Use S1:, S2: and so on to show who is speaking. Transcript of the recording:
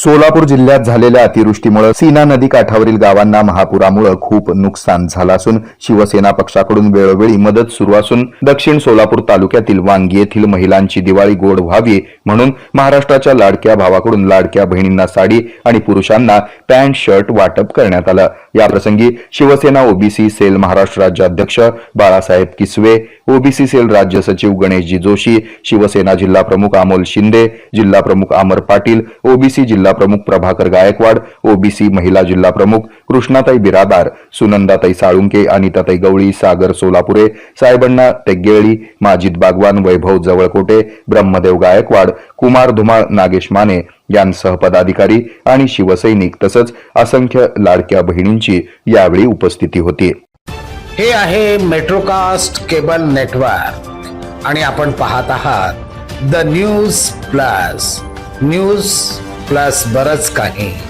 S1: सोलापूर जिल्ह्यात झालेल्या अतिवृष्टीमुळे सीना नदी काठावरील गावांना महापुरामुळे खूप नुकसान झालं असून शिवसेना पक्षाकडून वेळोवेळी मदत सुरू असून दक्षिण सोलापूर तालुक्यातील वांगी येथील महिलांची दिवाळी गोड व्हावी म्हणून महाराष्ट्राच्या लाडक्या भावाकडून लाडक्या बहिणींना साडी आणि पुरुषांना पॅन्ट शर्ट वाटप करण्यात आलं. याप्रसंगी शिवसेना ओबीसी सेल महाराष्ट्र राज्याध्यक्ष बाळासाहेब किसवे ओबीसी सेल राज्य सचिव गणेशजी जोशी शिवसेना जिल्हा प्रमुख अमोल शिंदे जिल्हा प्रमुख अमर पाटील ओबीसी जिल्हा प्रमुख प्रभाकर गायकवाड ओबीसी महिला जिल्हा प्रमुख कृष्णाताई बिरादार सुनंदाताई साळुंके अनिताताई गवळी सागर सोलापुरे साहेबण्णा तेग्गेळी माजिद बागवान वैभव जवळकोटे ब्रह्मदेव गायकवाड कुमार धुमाळ नागेश माने यांसह पदाधिकारी आणि शिवसैनिक तसंच असंख्य लाडक्या बहिणींची यावेळी उपस्थिती होती.
S2: हे आहे मेट्रोकास्ट केबल नेटवर्क आणि आपण पाहत आहात the news plus. News plus बरंच काही.